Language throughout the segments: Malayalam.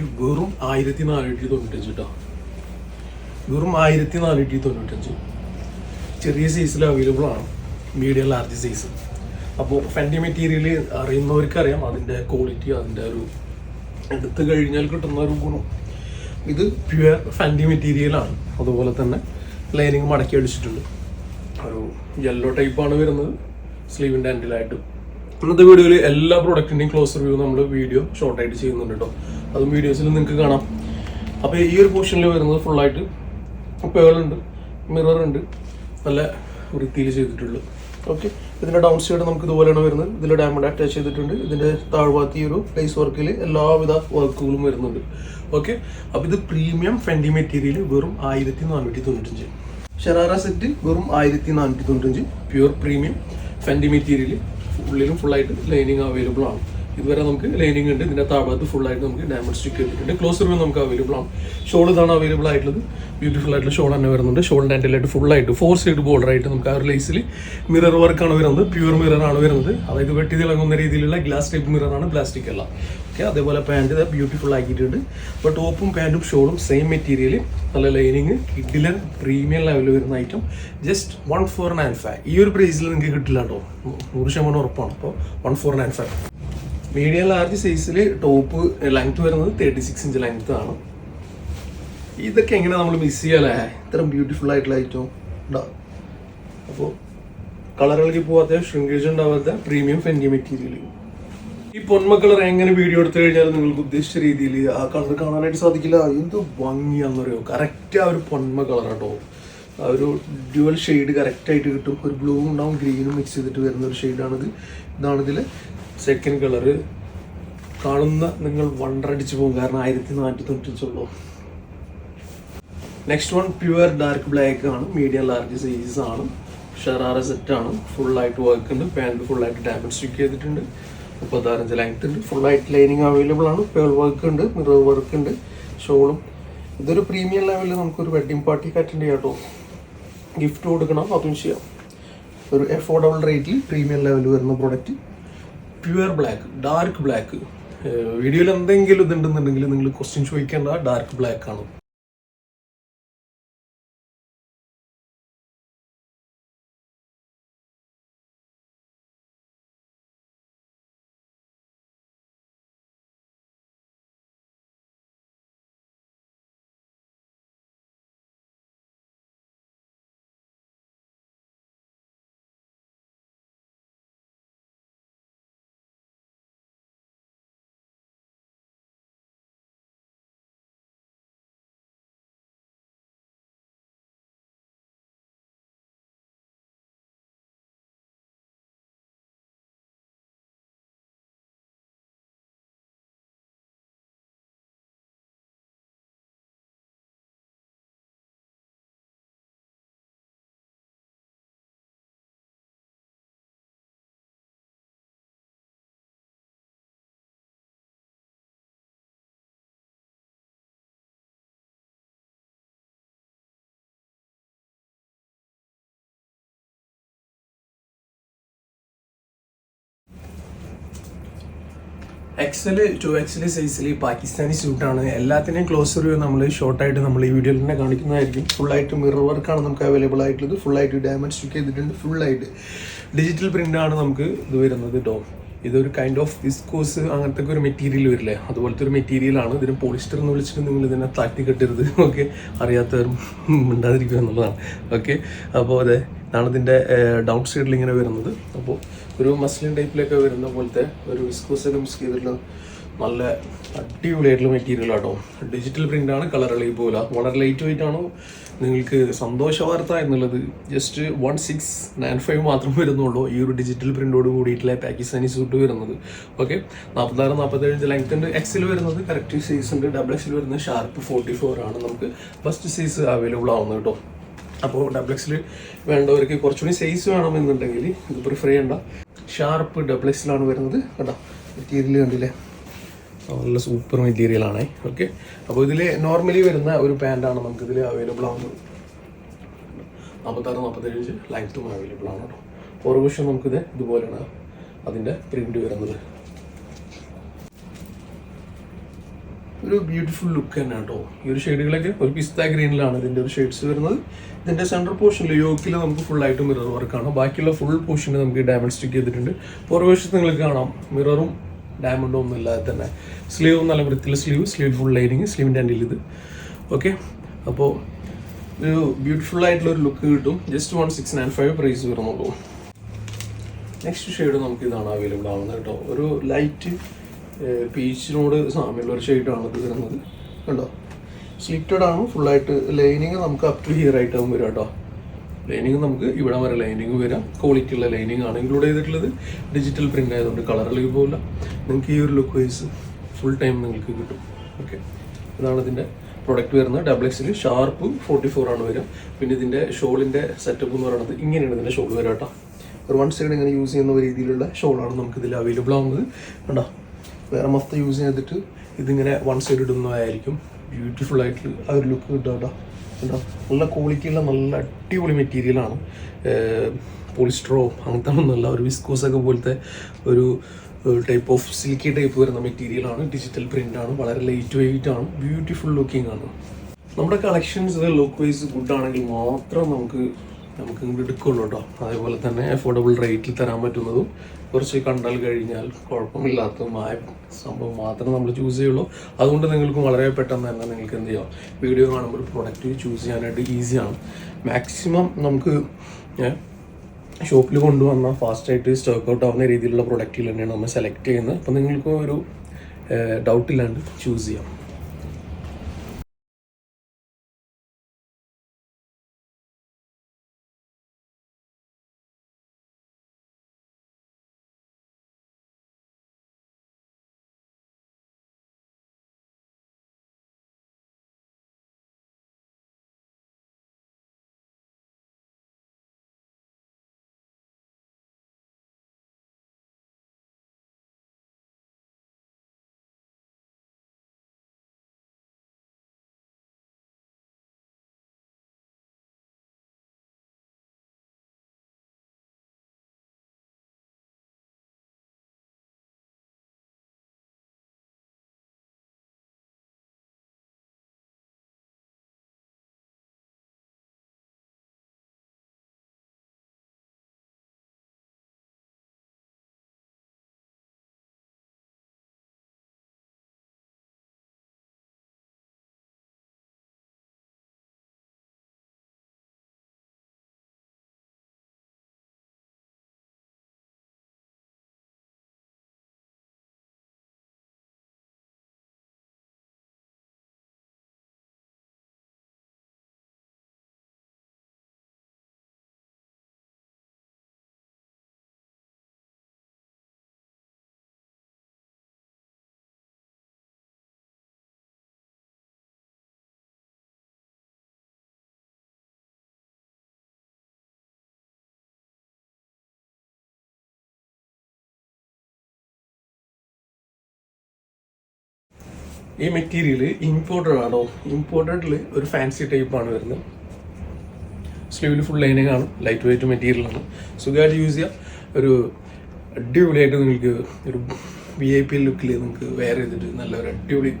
വെറും ആയിരത്തി നാനൂറ്റി തൊണ്ണൂറ്റഞ്ച് കേട്ടോ വെറും ആയിരത്തി നാനൂറ്റി തൊണ്ണൂറ്റഞ്ച് ചെറിയ സൈസിൽ അവൈലബിൾ ആണ്. മീഡിയം ലാർജ് സൈസ് അപ്പോൾ ഫെൻഡി മെറ്റീരിയൽ അറിയുന്നവർക്കറിയാം അതിന്റെ ക്വാളിറ്റി അതിന്റെ ഒരു എടുത്തു കഴിഞ്ഞാൽ കിട്ടുന്ന ഒരു ഗുണം. ഇത് പ്യുവർ ഫെൻഡി മെറ്റീരിയലാണ് അതുപോലെ തന്നെ ലൈനിങ് മടക്കി അടിച്ചിട്ടുണ്ട്. ഒരു യെല്ലോ ടൈപ്പാണ് വരുന്നത്. സ്ലീവിന്റെ എൻഡിലായിട്ട് ഇന്നത്തെ വീഡിയോയിൽ എല്ലാ പ്രൊഡക്റ്റിന്റെയും ക്ലോസ് റിവ്യൂ നമ്മൾ വീഡിയോ ഷോർട്ടായിട്ട് ചെയ്യുന്നുണ്ട് കേട്ടോ അതും വീഡിയോസിൽ നിങ്ങൾക്ക് കാണാം. അപ്പോൾ ഈ ഒരു പോർഷനിൽ വരുന്നത് ഫുള്ളായിട്ട് പേളുണ്ട് മിറർ ഉണ്ട് നല്ല വൃത്തിയിൽ ചെയ്തിട്ടുള്ളൂ. ഓക്കെ ഇതിന്റെ ഡൗൺ സൈഡ് നമുക്ക് ഇതുപോലെയാണ് വരുന്നത്. ഇതിൽ ഡയമണ്ട് അറ്റാച്ച് ചെയ്തിട്ടുണ്ട്. ഇതിന്റെ താഴ്ഭാഗത്ത് ഈ ഒരു പ്ലേസ് വർക്കിൽ എല്ലാവിധ വർക്കുകളും വരുന്നുണ്ട്. ഓക്കെ അപ്പോൾ ഇത് പ്രീമിയം ഫെൻഡി മെറ്റീരിയൽ വെറും ആയിരത്തി നാനൂറ്റി തൊണ്ണൂറ്റഞ്ച് ഷെറാറ സെറ്റ് വെറും ആയിരത്തി നാനൂറ്റി തൊണ്ണൂറ്റഞ്ച് പ്യുവർ പ്രീമിയം ഫെൻഡി മെറ്റീരിയൽ ഉള്ളിലും ഫുള്ളായിട്ട് ലൈനിങ് അവൈലബിൾ ആണ്. ഇതുവരെ നമുക്ക് ലൈനിങ് ഉണ്ട്. ഇതിന്റെ താഴത്ത് ഫുൾ ആയിട്ട് നമുക്ക് ഡയമണ്ട് സ്റ്റിക്ക് ചെയ്തിട്ടുണ്ട്. ക്ലോസ് റിവ്യൂ നമുക്ക് അവൈലബിൾ ആണ്. ഷോൾ ഇതാണ് അവൈലബിൾ ആയിട്ടുള്ളത്. ബ്യൂട്ടിഫുൾ ആയിട്ടുള്ള ഷോൾ തന്നെ വരുന്നുണ്ട്. ഷോളിന്റെ ഫുൾ ആയിട്ട് ഫോർ സൈഡ് ബോർഡർ ആയിട്ട് നമുക്ക് ആ ഒരു ലേസിൽ മിറർ വർക്കാണ് വരുന്നത്. പ്യൂർ മിറർ ആണ് വരുന്നത്. അതായത് വെട്ടി തിളങ്ങുന്ന രീതിയിലുള്ള ഗ്ലാസ് ടൈപ്പ് മിറർ ആണ് പ്ലാസ്റ്റിക് അല്ല. ഓക്കെ അതേപോലെ പാന്റ് ബ്യൂട്ടിഫുൾ ആക്കിയിട്ടുണ്ട്. അപ്പോൾ ടോപ്പും പാന്റും ഷോളും സെയിം മെറ്റീരിയൽ നല്ല ലൈനിങ് കിഡിലെ പ്രീമിയം ലെവലിൽ വരുന്ന item just one four nine five ഈ ഒരു പ്രൈസിൽ നിങ്ങൾക്ക് കിട്ടില്ല കേട്ടോ. നൂറ് ശതമാനം ഉറപ്പാണ്. അപ്പോൾ one four nine five medium large സൈസിൽ ടോപ്പ് ലെങ്ത് വരുന്നത് തേർട്ടി സിക്സ് ഇഞ്ച് ലെങ്ത് ആണ്. ഇതൊക്കെ എങ്ങനെ നമ്മൾ മിസ് ചെയ്യാലേ ഇത്രയും ബ്യൂട്ടിഫുൾ ആയിട്ടുള്ള ഐറ്റം ഉണ്ടാവും അപ്പോൾ കളറുകൾക്ക് പോവാത്ത ഷ്രിങ്കേജ് ഉണ്ടാവാത്ത പ്രീമിയം ഫെൻഡി മെറ്റീരിയൽ ഈ പൊന്മ കളർ എങ്ങനെ വീഡിയോ എടുത്തു കഴിഞ്ഞാൽ നിങ്ങൾക്ക് ഉദ്ദേശിച്ച രീതിയിൽ ആ കളർ കാണാനായിട്ട് സാധിക്കില്ല. എന്ത് ഭംഗിയാണെന്നറിയോ കറക്റ്റ് ആ ഒരു പൊന്മ കളർ കേട്ടോ ആ ഒരു ഡ്യുവൽ ഷെയ്ഡ് കറക്റ്റായിട്ട് കിട്ടും. ഒരു ബ്ലൂവും ഉണ്ടാവും ഗ്രീനും മിക്സ് ചെയ്തിട്ട് വരുന്ന ഒരു ഷെയ്ഡാണിത് ഇതാണിതിൽ സെക്കൻഡ് കളറ് കാണുന്ന നിങ്ങൾ വണ്ടറടിച്ച് പോകും. കാരണം ആയിരത്തി നാനൂറ്റി തൊണ്ണൂറ്റഞ്ചുള്ളൂ next one pure dark black ആണ്. മീഡിയം ലാർജ് സൈസ് ആണ്. ഷറാറ സെറ്റ് ആണ്. ഫുൾ ആയിട്ട് വർക്ക് ഉണ്ട്. പാന്റ് ഫുൾ ആയിട്ട് ഡാമേജ് സ്റ്റിക്ക് ചെയ്തിട്ടുണ്ട്. മുപ്പത്താറഞ്ച് ലെങ്ത് ഉണ്ട്. ഫുൾ ആയിട്ട് ലൈനിങ് അവൈലബിൾ ആണ്. പേൾ വർക്ക് ഉണ്ട്. മിറർ വർക്ക് ഉണ്ട്. ഷോളും ഇതൊരു പ്രീമിയം ലെവലിൽ നമുക്കൊരു വെഡിങ് പാർട്ടിക്ക് അറ്റൻഡ് ചെയ്യാം കേട്ടോ ഗിഫ്റ്റ് കൊടുക്കണം. അതും ചെയ്യാം. ഒരു അഫോർഡബിൾ റേറ്റിൽ പ്രീമിയം ലെവൽ വരുന്ന product pure black dark black വീഡിയോയിൽ എന്തെങ്കിലും ഇതുണ്ടെന്നുണ്ടെങ്കിൽ നിങ്ങൾ ക്വസ്റ്റ്യൻ ചോദിക്കേണ്ട ഡാർക്ക് ബ്ലാക്ക് ആണ്. എക്സൽ ടു എക്സൽ സൈസിൽ പാകിസ്ഥാനി സ്യൂട്ടാണ് എല്ലാത്തിനെയും ക്ലോസ് റിവ്യൂ നമ്മൾ ഷോർട്ടായിട്ട് നമ്മൾ ഈ വീഡിയോയിൽ തന്നെ കാണിക്കുന്നതായിരിക്കും. ഫുള്ളായിട്ട് മിറർ വർക്കാണ് നമുക്ക് അവൈലബിൾ ആയിട്ടുള്ളത്. ഫുള്ളായിട്ട് ഡയമണ്ട് സ്റ്റിക്ക് ചെയ്തിട്ടുണ്ട്. ഫുള്ളായിട്ട് ഡിജിറ്റൽ പ്രിന്റ് ആണ് നമുക്ക് ഇത് വരുന്നത് കേട്ടോ ഇതൊരു കൈൻഡ് ഓഫ് വിസ്കോസ് അങ്ങനത്തെ ഒരു മെറ്റീരിയൽ വരില്ലേ? അതുപോലത്തെ ഒരു മെറ്റീരിയൽ ആണ്. ഇതിന് പോളിസ്റ്റർ എന്ന് വിളിച്ചിട്ട് നിങ്ങൾ ഇതിനെ താഴ്ത്തി കെട്ടരുത്. ഓക്കെ അറിയാത്തവരും മിണ്ടാതിരിക്കുക എന്നുള്ളതാണ്. ഓക്കെ അപ്പോൾ അതെ ഇതാണ് ഇതിന്റെ ഡൗൺ സൈഡിൽ ഇങ്ങനെ വരുന്നത്. അപ്പോൾ ഒരു മസ്ലിൻ ടൈപ്പിലൊക്കെ വരുന്ന പോലത്തെ ഒരു വിസ്കോസ് ഒക്കെ മിക്സ് ചെയ്തിട്ടുള്ള നല്ല അടിപൊളിയായിട്ടുള്ള മെറ്റീരിയൽ ആട്ടോ. ഡിജിറ്റൽ പ്രിന്റ് ആണ് കളർ ഇളകി പോല വളരെ ലൈറ്റ് വെയിറ്റ് ആണോ? നിങ്ങൾക്ക് സന്തോഷ വാർത്ത എന്നുള്ളത് just one six nine five മാത്രം വരുന്നുള്ളൂ. ഈ ഒരു ഡിജിറ്റൽ പ്രിന്റോട് കൂടിയിട്ടുള്ള പാകിസ്ഥാനി സൂട്ട് വരുന്നത്. ഓക്കെ നാൽപ്പത്താറ് നാൽപ്പത്തേഴ് ലെങ്ത് ഉണ്ട്. എക്സിൽ വരുന്നത് കറക്റ്റ് ഉണ്ട്. ഡബിൾ എക്സിൽ വരുന്നത് ഷാർപ്പ് ഫോർട്ടി ഫോർ ആണ്. നമുക്ക് ഫസ്റ്റ് സൈസ് അവൈലബിൾ ആവുന്നത് കേട്ടോ. അപ്പോൾ ഡബിൾ എക്സിൽ വേണ്ടവർക്ക് കുറച്ചുകൂടി സൈസ് വേണമെന്നുണ്ടെങ്കിൽ ഇത് പ്രിഫർ ചെയ്യണ്ട ഷാർപ്പ് ഡബിൾ എക്സിലാണ് വരുന്നത്. കേട്ടോ മെറ്റീരിയൽ കണ്ടില്ലേ? നല്ല സൂപ്പർ മെറ്റീരിയൽ ആണേ. ഓക്കെ അപ്പോൾ ഇതിൽ നോർമലി വരുന്ന ഒരു പാന്റാണ് നമുക്ക് ഇതിൽ അവൈലബിൾ ആവുന്നത് നാൽപ്പത്താറ് നാൽപ്പത്തേഴ് ലൈറ്റും അവൈലബിൾ ആണ് കേട്ടോ. പുറകുവശം നമുക്കിത് ഇതുപോലെയാണ് അതിന്റെ പ്രിന്റ് വരുന്നത്. ഒരു ബ്യൂട്ടിഫുൾ ലുക്ക് തന്നെ കേട്ടോ. ഈ ഒരു ഷെയ്ഡുകളൊക്കെ ഒരു പിസ്ത ഗ്രീനിലാണ് ഇതിന്റെ ഒരു ഷെയ്ഡ്സ് വരുന്നത്. ഇതിന്റെ സെൻട്രൽ പോർഷനിൽ യോക്കിൽ നമുക്ക് ഫുൾ ആയിട്ട് മിറർ വർക്കാണ് ബാക്കിയുള്ള ഫുൾ പോർഷന് നമുക്ക് ഡയമണ്ട് സ്റ്റിക്ക് ചെയ്തിട്ടുണ്ട്. പുറകുവശത്ത് നിങ്ങൾക്ക് കാണാം മിററും ഡയമണ്ടും ഒന്നും ഇല്ലാതെ തന്നെ. സ്ലീവ് നല്ല വൃത്തിയുള്ള സ്ലീവ് സ്ലീവ് ഫുൾ ലൈനിങ് സ്ലീവിന്റെ അണ്ടിൽ ഇത്. ഓക്കെ അപ്പോൾ ഒരു ബ്യൂട്ടിഫുൾ ആയിട്ടുള്ള ഒരു ലുക്ക് കിട്ടും. Just one six nine five price വരുന്നുള്ളൂ. നെക്സ്റ്റ് ഷെയ്ഡ് നമുക്ക് ഇതാണ് അവൈലബിൾ ആവുന്നത് കേട്ടോ. ഒരു ലൈറ്റ് പീച്ചിനോട് സാമ്യമുള്ള ഒരു ഷെയ്ഡാണ് ഇത് വരുന്നത്. കണ്ടോ? സ്ലിറ്റഡ് ആണ്. ഫുള്ളായിട്ട് ലൈനിങ് നമുക്ക് അപ് ടു ഹിയർ ആയിട്ടാകും വരും കേട്ടോ ലൈനിങ് നമുക്ക് ഇവിടെ വരെ ലൈനിങ് വരാം ക്വാളിറ്റി ഉള്ള ലൈനിങ് ആണ് ഇൻക്ലൂഡ് ചെയ്തിട്ടുള്ളത്. ഡിജിറ്റൽ പ്രിന്റ് ആയതുകൊണ്ട് കളർ കളറിലേക്ക് പോകില്ല നിങ്ങൾക്ക് ഈ ഒരു ലുക്ക് വൈസ് ഫുൾ ടൈം നിങ്ങൾക്ക് കിട്ടും. ഓക്കെ ഇതാണ് ഇതിന്റെ പ്രൊഡക്റ്റ് വരുന്നത്. ഡബിൾ എക്സിൽ ഷാർപ്പ് ഫോർട്ടി ഫോർ ആണ് വരിക. പിന്നെ ഇതിന്റെ ഷോളിന്റെ സെറ്റപ്പ് എന്ന് പറയുന്നത് ഇങ്ങനെയാണ് ഇതിന്റെ ഷോൾ വരിക കേട്ടോ ഒരു വൺ സൈഡ് ഇങ്ങനെ യൂസ് ചെയ്യുന്ന രീതിയിലുള്ള ഷോളാണ് നമുക്ക് ഇതിൽ അവൈലബിൾ ആവുന്നത്. കണ്ടോ? വേറെ മൊത്തം യൂസ് ചെയ്തിട്ട് ഇതിങ്ങനെ വൺ സൈഡ് ഇടുന്നതായിരിക്കും. ബ്യൂട്ടിഫുൾ ആയിട്ട് ആ ഒരു ലുക്ക് കിട്ടുക കേട്ടോ കണ്ടോ? നല്ല ക്വാളിറ്റിയുള്ള നല്ല അടിപൊളി മെറ്റീരിയലാണ് പോളിസ്റ്ററോ അങ്ങനത്തെ ഒന്നുമല്ല. ഒരു വിസ്കോസൊക്കെ പോലത്തെ ഒരു ടൈപ്പ് ഓഫ് സിൽക്കി ടൈപ്പ് വരുന്ന മെറ്റീരിയലാണ് ഡിജിറ്റൽ പ്രിന്റ് ആണ്. വളരെ ലൈറ്റ് വെയിറ്റ് ആണ്. ബ്യൂട്ടിഫുൾ ലുക്കിംഗ് ആണ്. നമ്മുടെ കളക്ഷൻസ് ലുക്ക് വൈസ് ഗുഡ് ആണെങ്കിൽ മാത്രം നമുക്ക് നമുക്ക് ഇങ്ങോട്ട് എടുക്കുള്ളൂ കേട്ടോ. അതേപോലെ തന്നെ അഫോർഡബിൾ റേറ്റിൽ തരാൻ പറ്റുന്നതും കുറച്ച് കണ്ടാൽ കഴിഞ്ഞാൽ കുഴപ്പമില്ലാത്തതുമായ സംഭവം മാത്രമേ നമ്മൾ ചൂസ് ചെയ്യുള്ളൂ. അതുകൊണ്ട് നിങ്ങൾക്ക് വളരെ പെട്ടെന്ന് തന്നെ നിങ്ങൾക്ക് എന്ത് ചെയ്യാം? വീഡിയോ കാണുമ്പോൾ പ്രൊഡക്റ്റ് ചൂസ് ചെയ്യാനായിട്ട് ഈസിയാണ് മാക്സിമം നമുക്ക് ഷോപ്പിൽ കൊണ്ടുവന്ന ഫാസ്റ്റായിട്ട് സ്റ്റോക്ക് ഔട്ട് ആവുന്ന രീതിയിലുള്ള പ്രൊഡക്റ്റുകൾ തന്നെയാണ് നമ്മൾ സെലക്ട് ചെയ്യുന്നത്. അപ്പോൾ നിങ്ങൾക്ക് ഒരു ഡൗട്ടില്ലാണ്ട് ചൂസ് ചെയ്യാം. ഈ മെറ്റീരിയൽ ഇമ്പോർട്ടഡ് ആണോ? ഇമ്പോർട്ടഡിൽ ഒരു ഫാൻസി ടൈപ്പാണ് വരുന്നത്. സ്ലീവിൽ ഫുൾ ലൈനിങ് ആണ് ലൈറ്റ് വെയിറ്റ് മെറ്റീരിയൽ ആണ്. സുഖമായിട്ട് യൂസ് ചെയ്യാം. ഒരു അടിപൊളിയായിട്ട് നിങ്ങൾക്ക് ഒരു വി ഐ പി ലുക്കിൽ നിങ്ങൾക്ക് വെയർ ചെയ്തിട്ട് നല്ല ഒരു അടിപൊളി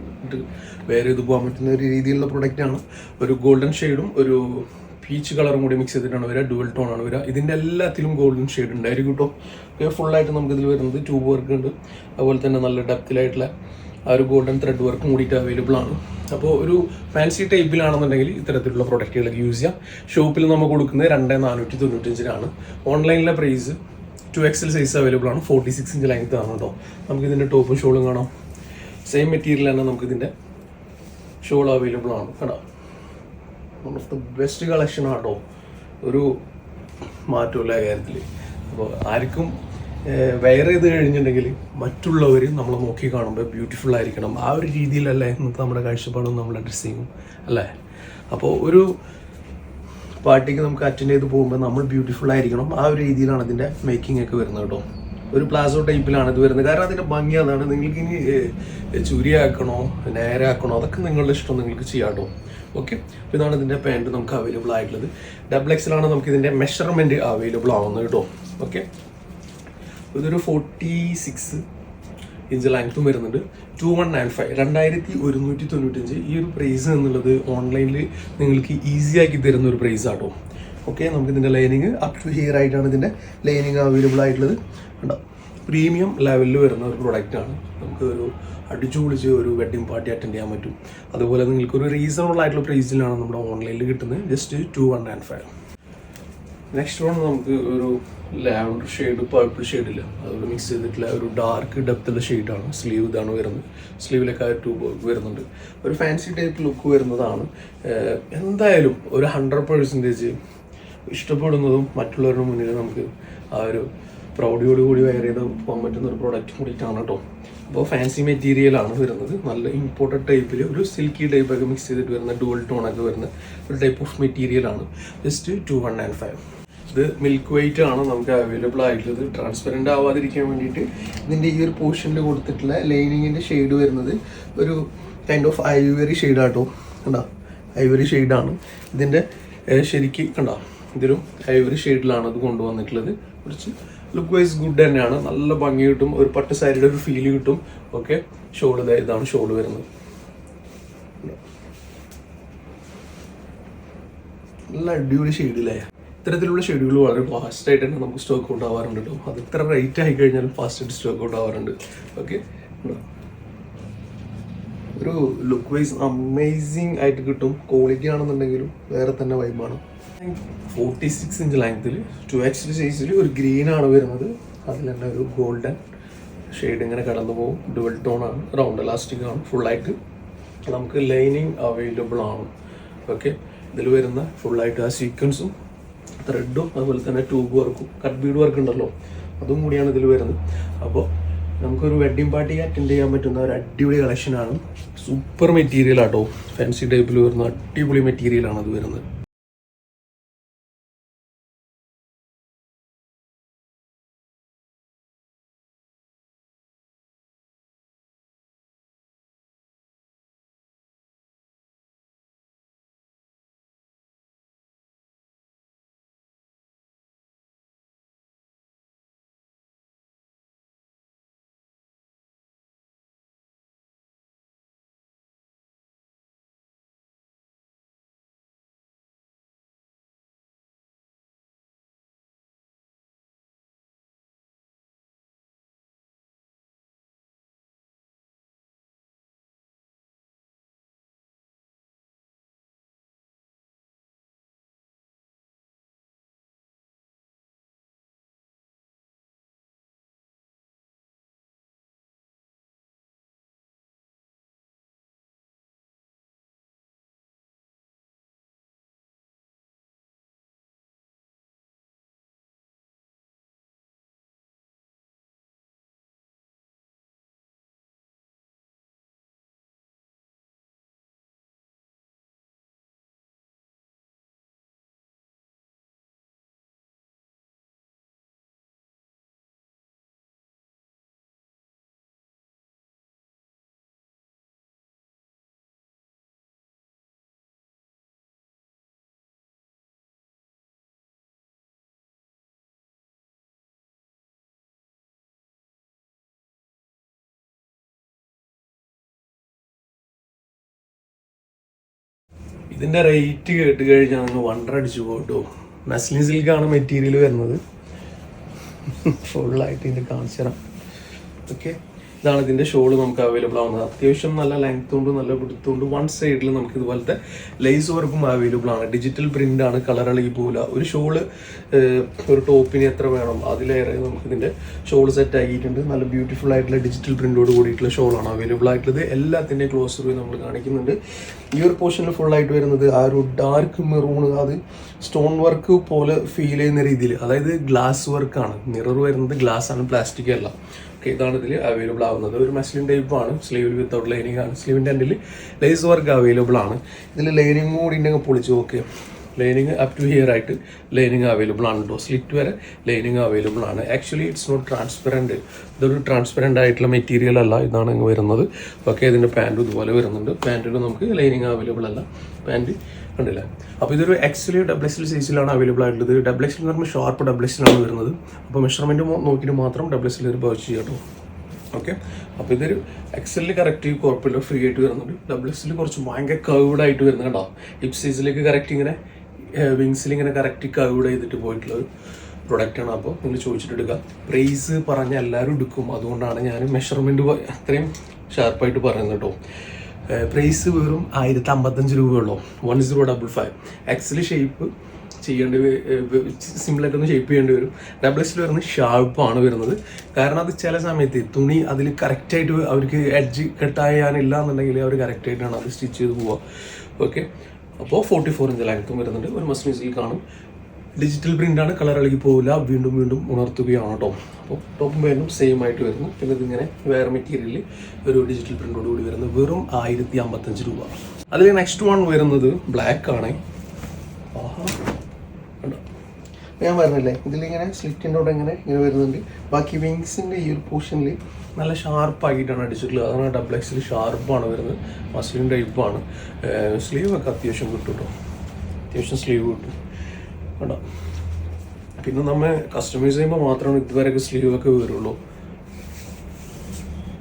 വെയർ ചെയ്ത് പോകാൻ പറ്റുന്ന ഒരു രീതിയിലുള്ള പ്രൊഡക്റ്റ് ആണ്. ഒരു ഗോൾഡൻ ഷെയ്ഡും ഒരു പീച്ച് കളറും കൂടി മിക്സ് ചെയ്തിട്ടാണ് വരിക. ഡുവൽ ടോൺ ആണ് വരിക. ഇതിന്റെ എല്ലാത്തിലും ഗോൾഡൻ ഷെയ്ഡ് ഉണ്ടായിരിക്കും കേട്ടോ ഫുള്ളായിട്ട് നമുക്ക് ഇതിൽ വരുന്നത് ട്യൂബ് വർക്ക് ഉണ്ട്. അതുപോലെ തന്നെ നല്ല ഡെപ്തിലായിട്ടുള്ള ആ ഒരു ഗോൾഡൻ ത്രെഡ് വർക്കും കൂടിയിട്ട് അവൈലബിൾ ആണ്. അപ്പോൾ ഒരു ഫാൻസി ടൈപ്പിലാണെന്നുണ്ടെങ്കിൽ ഇത്തരത്തിലുള്ള പ്രൊഡക്റ്റുകളൊക്കെ യൂസ് ചെയ്യാം. ഷോപ്പിൽ നമ്മൾ കൊടുക്കുന്നത് രണ്ട് നാനൂറ്റി തൊണ്ണൂറ്റഞ്ചിനാണ് ഓൺലൈനിലെ price two XL size available ആണ്. ഫോർട്ടി സിക്സ് ഇഞ്ച് ലെങ്ത് ആണ് കേട്ടോ നമുക്ക് ഇതിന്റെ ടോപ്പും ഷോളും കാണാം. സെയിം മെറ്റീരിയൽ തന്നെ നമുക്ക് ഇതിന്റെ ഷോൾ അവൈലബിൾ ആണ്. കേട്ടോ one of the best collection ആട്ടോ ഒരു മാറ്റമില്ല കാര്യത്തിൽ അപ്പോൾ ആർക്കും വെയർ ചെയ്ത് കഴിഞ്ഞിട്ടുണ്ടെങ്കിൽ മറ്റുള്ളവർ നമ്മൾ നോക്കി കാണുമ്പോൾ ബ്യൂട്ടിഫുൾ ആയിരിക്കണം. ആ ഒരു രീതിയിലല്ലേ ഇന്നത്തെ നമ്മുടെ കാഴ്ചപ്പാടും നമ്മുടെ ഡ്രസ്സിങ്ങും അല്ലേ? അപ്പോൾ ഒരു പാർട്ടിക്ക് നമുക്ക് അറ്റൻഡ് ചെയ്ത് പോകുമ്പോൾ നമ്മൾ ബ്യൂട്ടിഫുൾ ആയിരിക്കണം. ആ ഒരു രീതിയിലാണ് അതിന്റെ മേക്കിംഗ് ഒക്കെ വരുന്നത് കേട്ടോ. ഒരു പ്ലാസോ ടൈപ്പിലാണ് ഇത് വരുന്നത്. കാരണം അതിന്റെ ഭംഗി അതാണ്. നിങ്ങൾക്ക് ഇനി ചുരിയാക്കണോ നേരാക്കണോ അതൊക്കെ നിങ്ങളുടെ ഇഷ്ടം നിങ്ങൾക്ക് ചെയ്യാം കേട്ടോ. ഓക്കെ അപ്പോൾ ഇതാണ് ഇതിന്റെ പാന്റ് നമുക്ക് അവൈലബിൾ ആയിട്ടുള്ളത്. ഡബിൾ എക്സിലാണ് നമുക്ക് ഇതിന്റെ മെഷർമെന്റ് അവൈലബിൾ ആവുന്നത് കേട്ടോ. ഓക്കെ ഇതൊരു ഫോർട്ടി സിക്സ് ഇഞ്ച് ലെങ്ത്തും വരുന്നുണ്ട്. ടു വൺ നയൻ ഫൈവ് രണ്ടായിരത്തി ഒരുന്നൂറ്റി തൊണ്ണൂറ്റഞ്ച് ഈ ഒരു പ്രൈസ് എന്നുള്ളത് ഓൺലൈനിൽ നിങ്ങൾക്ക് ഈസി ആക്കി തരുന്ന ഒരു പ്രൈസ് ആട്ടോ. ഓക്കെ നമുക്ക് ഇതിന്റെ ലൈനിങ് അപ് ടു ഹിയർ ആയിട്ടാണ് ഇതിന്റെ ലൈനിങ് അവൈലബിൾ ആയിട്ടുള്ളത്. ഉണ്ടോ പ്രീമിയം ലെവലിൽ വരുന്ന ഒരു പ്രൊഡക്റ്റ് ആണ്. നമുക്ക് ഒരു അടിച്ചു പൊളിച്ച് ഒരു വെഡിങ് പാർട്ടി അറ്റൻഡ് ചെയ്യാൻ പറ്റും. അതുപോലെ നിങ്ങൾക്ക് ഒരു റീസണബിൾ ആയിട്ടുള്ള പ്രൈസിലാണ് നമ്മുടെ ഓൺലൈനിൽ കിട്ടുന്നത്. Just two one nine five next one നമുക്ക് ഒരു ലാവൻഡർ ഷെയ്ഡ് പർപ്പിൾ ഷെയ്ഡില്ല അതുപോലെ മിക്സ് ചെയ്തിട്ടുള്ള ഒരു ഡാർക്ക് ഡെപ്തുള്ള ഷെയ്ഡാണ് സ്ലീവ് ഇതാണ് വരുന്നത്. സ്ലീവിലൊക്കെ ട്യൂബ് വരുന്നുണ്ട്. ഒരു ഫാൻസി ടൈപ്പ് ലുക്ക് വരുന്നതാണ്. എന്തായാലും ഒരു ഹൺഡ്രഡ് പെർസെന്റേജ് ഇഷ്ടപ്പെടുന്നതും മറ്റുള്ളവരുടെ മുന്നിൽ നമുക്ക് ആ ഒരു പ്രൗഡിയോട് കൂടി വെയർ ചെയ്ത് പോകാൻ പറ്റുന്ന ഒരു പ്രോഡക്റ്റ് കൂടിയിട്ടാണ് കേട്ടോ. അപ്പോൾ ഫാൻസി മെറ്റീരിയലാണ് വരുന്നത്. നല്ല ഇമ്പോർട്ടഡ് ടൈപ്പിൽ ഒരു സിൽക്കി ടൈപ്പൊക്കെ മിക്സ് ചെയ്തിട്ട് വരുന്ന ഡുവൽ ടോണൊക്കെ വരുന്ന ഒരു ടൈപ്പ് ഓഫ് മെറ്റീരിയലാണ് just two one nine five ഇത് മിൽക്ക് വൈറ്റ് ആണ് നമുക്ക് അവൈലബിൾ ആയിട്ടുള്ളത്. ട്രാൻസ്പെറന്റ് ആവാതിരിക്കാൻ വേണ്ടിയിട്ട് ഇതിന്റെ ഈ ഒരു പോർഷനിൽ കൊടുത്തിട്ടുള്ള ലൈനിങ്ങിന്റെ ഷെയ്ഡ് വരുന്നത് ഒരു കൈൻഡ് ഓഫ് ഐവറി ഷെയ്ഡാട്ടോ കണ്ടോ? ഐവറി ഷെയ്ഡാണ് ഇതിന്റെ ശരിക്ക് കണ്ടോ? ഇതൊരു ഐവറി ഷെയ്ഡിലാണ് അത് കൊണ്ടുവന്നിട്ടുള്ളത്. കുറച്ച് ലുക്ക് വൈസ് ഗുഡ് തന്നെയാണ്. നല്ല ഭംഗി കിട്ടും. ഒരു പട്ട് സാരിയുടെ ഒരു ഫീൽ കിട്ടും. ഓക്കെ ഷോൾ ഇതാണ് ഷോൾ വരുന്നത്. നല്ല അടിപൊളി ഷെയ്ഡില്ലേ ഇത്തരത്തിലുള്ള ഷെഡ്യൂൾ വളരെ ഫാസ്റ്റ് ആയിട്ട് തന്നെ നമുക്ക് സ്റ്റോക്ക് ഔട്ട് ആവാറുണ്ട് കേട്ടോ അത് ഇത്ര റേറ്റ് ആയി കഴിഞ്ഞാൽ ഫാസ്റ്റ് ആയിട്ട് സ്റ്റോക്ക് ഔട്ട് ആവാറുണ്ട് ഓക്കെ ഒരു ലുക്ക് വൈസ് അമേസിങ് ആയിട്ട് കിട്ടും. ക്വാളിറ്റി ആണെന്നുണ്ടെങ്കിലും വേറെ തന്നെ വൈബാണ് ഫോർട്ടി സിക്സ് ഇഞ്ച് ലെങ്ത്തിൽ ടു എച്ച് സൈസിൽ ഒരു ഗ്രീൻ ആണ് വരുന്നത്. അതിൽ തന്നെ ഒരു ഗോൾഡൻ ഷെയ്ഡ് ഇങ്ങനെ കടന്നു പോകും. ഡുവൽ ടോൺ ആണ്. റൗണ്ട് ഇലാസ്റ്റിക് ആണ്. ഫുള്ളായിട്ട് നമുക്ക് ലൈനിങ് അവൈലബിൾ ആണ്. ഓക്കെ ഇതിൽ വരുന്ന ഫുള്ളായിട്ട് ആ സീക്വൻസും ത്രെഡും അതുപോലെ തന്നെ ട്യൂബ് വർക്കും കട്ട് ബീഡ് വർക്ക് ഉണ്ടല്ലോ. അതും കൂടിയാണ് ഇതിൽ വരുന്നത്. അപ്പോൾ നമുക്കൊരു വെഡ്ഡിംഗ് പാർട്ടി അറ്റൻഡ് ചെയ്യാൻ പറ്റുന്ന ഒരു അടിപൊളി കളക്ഷനാണ് സൂപ്പർ മെറ്റീരിയൽ ആട്ടോ. ഫാൻസി ടൈപ്പിൽ വരുന്ന അടിപൊളി മെറ്റീരിയലാണ് അത് വരുന്നത്. ഇതിന്റെ റേറ്റ് കേട്ട് കഴിഞ്ഞാൽ നിങ്ങൾ വണ്ടർ അടിച്ചു പോട്ടോ. മെസ്ലിൻ സിൽക്കാണ് മെറ്റീരിയൽ വരുന്നത്. ഫുള്ളായിട്ട് ഇതിന്റെ കാണിച്ചു തരാം. ഓക്കെ ഇതാണ് ഇതിന്റെ ഷോൾ നമുക്ക് അവൈലബിൾ ആവുന്നത്. അത്യാവശ്യം നല്ല ലെങ്ത് ഉണ്ട് നല്ല വിടുത്തുണ്ട് വൺ സൈഡിൽ നമുക്ക് ഇതുപോലത്തെ ലേസ് വർക്കും അവൈലബിൾ ആണ്. ഡിജിറ്റൽ പ്രിന്റ് ആണ് കളർ പോകില്ല ഒരു ഷോൾ ഒരു ടോപ്പിന് എത്ര വേണം? അതിലേറെ നമുക്ക് ഇതിന്റെ ഷോൾ സെറ്റ് ആക്കിയിട്ടുണ്ട്. നല്ല ബ്യൂട്ടിഫുൾ ആയിട്ടുള്ള ഡിജിറ്റൽ പ്രിന്റോട് കൂടിയിട്ടുള്ള ആണ് അവൈലബിൾ ആയിട്ടുള്ളത്. എല്ലാത്തിന്റെ ക്ലോസ് റിവ്യൂ നമ്മൾ കാണിക്കുന്നുണ്ട്. ഈ ഒരു പോർഷനിൽ ഫുൾ ആയിട്ട് വരുന്നത് ആ ഒരു ഡാർക്ക് മെറൂൺ അത് സ്റ്റോൺ വർക്ക് പോലെ ഫീൽ ചെയ്യുന്ന രീതിയിൽ അതായത് ഗ്ലാസ് വർക്കാണ് മിറർ വരുന്നത് ഗ്ലാസ് ആണ് പ്ലാസ്റ്റിക് അല്ല. ഇതാണ് ഇതിൽ അവൈലബിൾ ആവുന്നത്. ഒരു മസ്ലിൻ ടൈപ്പ് ആണ്. സ്ലീവിൽ വിത്തൗട്ട് ലൈനിങ് ആണ്. സ്ലീവിന്റെ എൻഡിൽ ലേസ് വർക്ക് അവൈലബിൾ ആണ്. ഇതിൽ ലൈനിങ് കൂടി ഉണ്ടെങ്കിൽ പൊളിച്ച് നോക്കുക ലൈനിങ് അപ് ടു ഹിയർ ആയിട്ട് ലൈനിങ് അവൈലബിൾ ആണ് കേട്ടോ സ്ലിറ്റ് വരെ ലൈനിങ് അവൈലബിൾ ആണ്. ആക്ച്വലി ഇറ്റ്സ് നോട്ട് ട്രാൻസ്പെറന്റ് ഇതൊരു ട്രാൻസ്പെറന്റ് ആയിട്ടുള്ള മെറ്റീരിയൽ അല്ല. ഇതാണ് ഇങ്ങ് വരുന്നത്. ഓക്കെ ഇതിന്റെ പാന്റും ഇതുപോലെ വരുന്നുണ്ട്. പാന്റിൽ നമുക്ക് ലൈനിങ് അവൈലബിൾ അല്ല. പാന്റ് കണ്ടില്ല. അപ്പോൾ ഇതൊരു എക്സലി ഡബിൾ എക്സിൽ സൈസിലാണ് അവൈലബിൾ ആയിട്ടുള്ളത്. ഡബിൾ എക്സിൽ എന്ന് പറയുമ്പോൾ ഷാർപ്പ് ഡബിൾ എക്സിലാണ് വരുന്നത്. അപ്പോൾ മെഷർമെന്റ് നോക്കിയിട്ട് മാത്രം ഡബിൾ എക്സിൽ ഒരു പർച്ചേസ് ചെയ്യാം കേട്ടോ. ഓക്കെ അപ്പോൾ ഇതൊരു എക്സലിൽ കറക്റ്റ് കുഴപ്പമില്ല ഫ്രീ ആയിട്ട് വരുന്നുണ്ട്. ഡബിൾ എക്സിൽ കുറച്ച് ഭയങ്കര കവേഡ് ആയിട്ട് വരുന്നത് കണ്ടോ ഹിപ് സൈസിലേക്ക് കറക്റ്റ് ഇങ്ങനെ വിങ്സിൽ ഇങ്ങനെ കറക്റ്റ് കവേഡ് ചെയ്തിട്ട് പോയിട്ടുള്ള ഒരു പ്രൊഡക്റ്റാണ് അപ്പോൾ നിങ്ങൾ ചോദിച്ചിട്ട് എടുക്കുക പ്രൈസ് പറഞ്ഞ എല്ലാവരും എടുക്കും. അതുകൊണ്ടാണ് ഞാൻ മെഷർമെന്റ് അത്രയും ഷാർപ്പായിട്ട് പറയുന്നത് കേട്ടോ. പ്രൈസ് വെറും ആയിരത്തി അമ്പത്തഞ്ച് രൂപയുള്ളൂ. One zero double five XL shape ചെയ്യേണ്ടി സിമ്പിളായിട്ടൊന്ന് ഷേപ്പ് ചെയ്യേണ്ടി വരും. ഡബിൾ എക്സിൽ വരുന്നത് ഷാർപ്പാണ് വരുന്നത്. കാരണം അത് ചില സമയത്ത് തുണി അതിൽ കറക്റ്റായിട്ട് അവർക്ക് എഡ്ജ് കെട്ടായാനില്ല എന്നുണ്ടെങ്കിൽ അവർ കറക്റ്റായിട്ടാണ് അത് സ്റ്റിച്ച് ചെയ്ത് പോവുക. ഓക്കെ അപ്പോൾ ഫോർട്ടി ഫോർ ഇഞ്ച് ലെങ്ത്തും വരുന്നുണ്ട്. ഒരു മസ്റ്റ് മസ്മിസിൽ കാണും. ഡിജിറ്റൽ പ്രിന്റാണ് കളർ ഇളകി പോവില്ല. വീണ്ടും വീണ്ടും ഉണർത്തുകയാണ് കേട്ടോ അപ്പോൾ ടോപ്പും പേരും സെയിം ആയിട്ട് വരുന്നു. പിന്നെ ഇതിങ്ങനെ വേറെ മെറ്റീരിയലിൽ ഒരു ഡിജിറ്റൽ പ്രിന്റോട് കൂടി വരുന്നത് വെറും ആയിരത്തി അമ്പത്തഞ്ച് രൂപ. അതിൽ നെക്സ്റ്റ് വൺ വരുന്നത് ബ്ലാക്ക് ആണ്. ഞാൻ പറഞ്ഞില്ലേ ഇതിലിങ്ങനെ സ്ലിറ്റിന്റെ ഇങ്ങനെ ഇങ്ങനെ വരുന്നുണ്ട്. ബാക്കി വിങ്സിന്റെ ഈ ഒരു പോർഷനിൽ നല്ല ഷാർപ്പായിട്ടാണ് അടിച്ചിട്ടുള്ളത്. അതാണ് ഡബിൾ എക്സിൽ ഷാർപ്പാണ് വരുന്നത്. മസിലിൻ ടൈപ്പാണ് സ്ലീവ് ഒക്കെ അത്യാവശ്യം കിട്ടും കേട്ടോ അത്യാവശ്യം സ്ലീവ് കിട്ടും. കേട്ടോ പിന്നെ നമ്മൾ കസ്റ്റമൈസ് ചെയ്യുമ്പോൾ മാത്രമാണ് ഇതുവരെയൊക്കെ സ്ലീവ് ഒക്കെ വരുള്ളൂ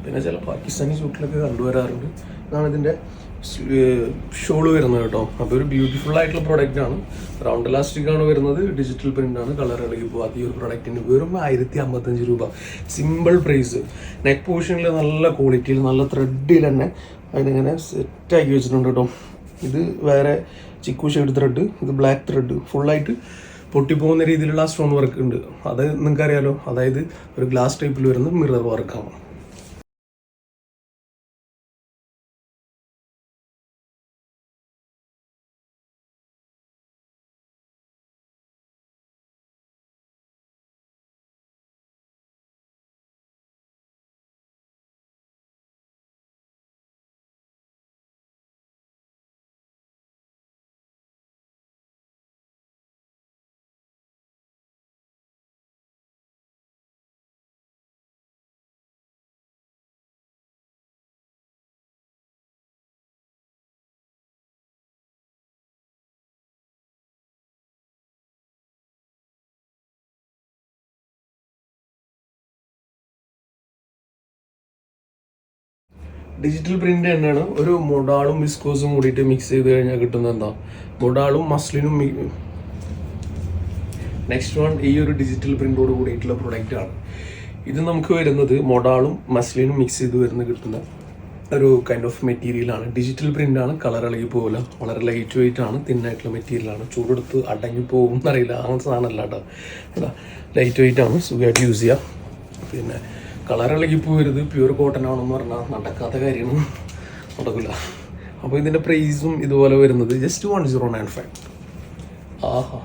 പിന്നെ ചില പാകിസ്ഥാനി സൂട്ടിലൊക്കെ കണ്ടുവരാറുണ്ട്. ഇതാണ് ഇതിന്റെ ഷോൾ വരുന്നത് കേട്ടോ. അപ്പോൾ ഒരു ബ്യൂട്ടിഫുൾ ആയിട്ടുള്ള പ്രോഡക്റ്റ് ആണ്. റൗണ്ട് ഇലാസ്റ്റിക് ആണ് വരുന്നത്. ഡിജിറ്റൽ പ്രിന്റ് ആണ്. കളർ ഇളകി പോകും ഈ ഒരു പ്രോഡക്റ്റിന് വെറും ആയിരത്തി അമ്പത്തഞ്ച് രൂപ സിമ്പിൾ പ്രൈസ് നെക്ക് പോർഷനിൽ നല്ല ക്വാളിറ്റിയിൽ നല്ല ത്രെഡിൽ തന്നെ അതിനിങ്ങനെ സെറ്റാക്കി വെച്ചിട്ടുണ്ട് കേട്ടോ. ഇത് വേറെ ചിക്കു ഷെയ്ഡ് ത്രെഡ് ഇത് ബ്ലാക്ക് ത്രെഡ് ഫുള്ളായിട്ട് പൊട്ടിപ്പോകുന്ന രീതിയിലുള്ള സ്റ്റോൺ വർക്ക് ഉണ്ട്. അത് നിങ്ങൾക്കറിയാലോ. അതായത് ഒരു ഗ്ലാസ് ടൈപ്പിൽ വരുന്ന മിറർ വർക്കാണ് ഡിജിറ്റൽ പ്രിന്റ് തന്നെയാണ്. ഒരു മൊഡാളും വിസ്കോസും കൂടിയിട്ട് മിക്സ് ചെയ്ത് കഴിഞ്ഞാൽ കിട്ടുന്ന എന്താ? മൊഡാളും മസ്ലിനും നെക്സ്റ്റ് വൺ ഈ ഒരു ഡിജിറ്റൽ പ്രിന്റോട് കൂടിയിട്ടുള്ള പ്രൊഡക്റ്റ് ആണ്. ഇത് നമുക്ക് വരുന്നത് മൊഡാളും മസ്ലിനും മിക്സ് ചെയ്ത് വരുന്ന കിട്ടുന്ന ഒരു കൈൻഡ് ഓഫ് മെറ്റീരിയലാണ് ഡിജിറ്റൽ പ്രിന്റ് ആണ്. കളർ ഇളകി പോകില്ല വളരെ ലൈറ്റ് വെയിറ്റ് ആണ്. തിന്നായിട്ടുള്ള മെറ്റീരിയലാണ് ചൂടെടുത്ത് അടങ്ങി പോകും എന്നറിയില്ല. അങ്ങനത്തെ സാധനമല്ല കേട്ടോ. ലൈറ്റ് വെയിറ്റ് ആണ്. സുഖമായിട്ട് യൂസ് ചെയ്യാം. പിന്നെ കളർ ഇളകി പോകരുത് പ്യൂർ കോട്ടൺ ആണെന്ന് പറഞ്ഞാൽ നടക്കാത്ത കാര്യമാണ്. നടക്കില്ല അപ്പോൾ ഇതിന്റെ പ്രൈസും ഇതുപോലെ വരുന്നത് just one zero nine five ആഹാ.